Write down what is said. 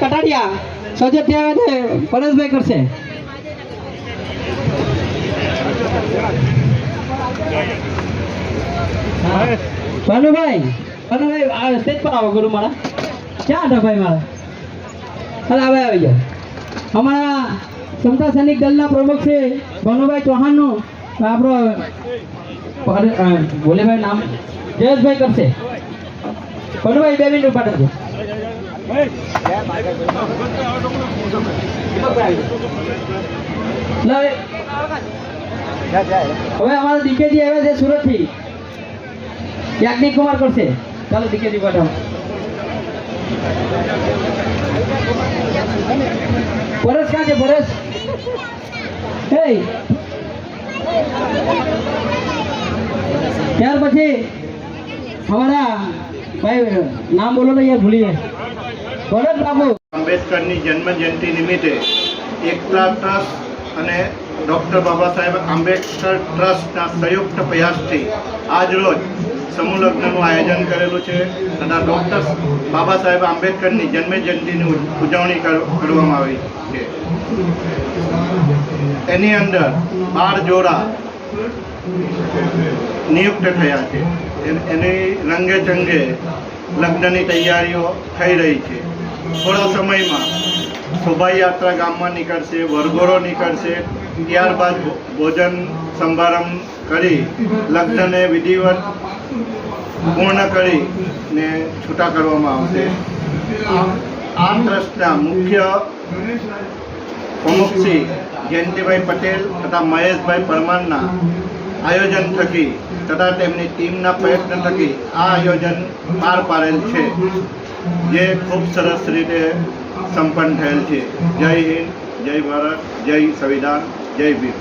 કટાડિયા સજ્જ ત્યાં છે પરેશભાઈ કરશે. ભાનુભાઈ ભાનુભાઈ આ સ્ટેજ પર આવો ગુરુ મારા. ક્યાં હતા ભાઈ મારા? હાલ આવે આવી જાઓ અમારા સમતા સૈનિક દળના પ્રમુખ છે ભાનુભાઈ ચૌહાણનું. આપણો ભોલેભાઈ નામ જયેશભાઈ કરશે. ભાનુભાઈ બે મિનિટ લે, હવે અમારા દીકેજી આવ્યા છે સુરતથી યાજ્ઞિક કુમાર કરશે. ચાલો દીકેજી પાઠવો. પરેશ ક્યાં છે હે ત્યાર પછી અમારા ભાઈ નામ બોલો ને યાર ભૂલી જાય. ભરત બાબુ આંબેડકરની જન્મ જયંતિ નિમિત્તે એકતા ટ્રસ્ટ અને ડૉક્ટર બાબા સાહેબ આંબેડકર ટ્રસ્ટના સંયુક્ત પ્રયાસથી આજરોજ સમૂહ લગ્નનું આયોજન કરેલું છે અને ડૉક્ટર બાબા સાહેબ આંબેડકરની જન્મ જયંતિની ઉજ- ઉજવણી કરવામાં આવી છે. એની અંદર બાર જોડા નિયુક્ત થયા છે. એની રંગે ચંગે લગ્નની તૈયારીઓ થઈ રહી છે. થોડા સમયમાં શોભાયાત્રા ગામમાં નીકળશે, વરઘોડો નીકળશે. ત્યારબાદ ભોજન સમારંભ કરી લગ્નને વિધિવત પૂર્ણ કરી ને છૂટા કરવામાં આવશે. આ- ટ્રસ્ટના મુખ્ય પ્રમુખ શ્રી જયંતિભાઈ પટેલ તથા મહેશભાઈ પરમારના આયોજન થકી તથા તેમની ટીમના પ્રયત્ન થકી આ આયોજન પાર પાડેલ છે. જે ખૂબ સરસ રીતે સંપન્ન થયેલ છે. જય હિન્દ, જય ભારત, જય સંવિધાન, જય ભીમ.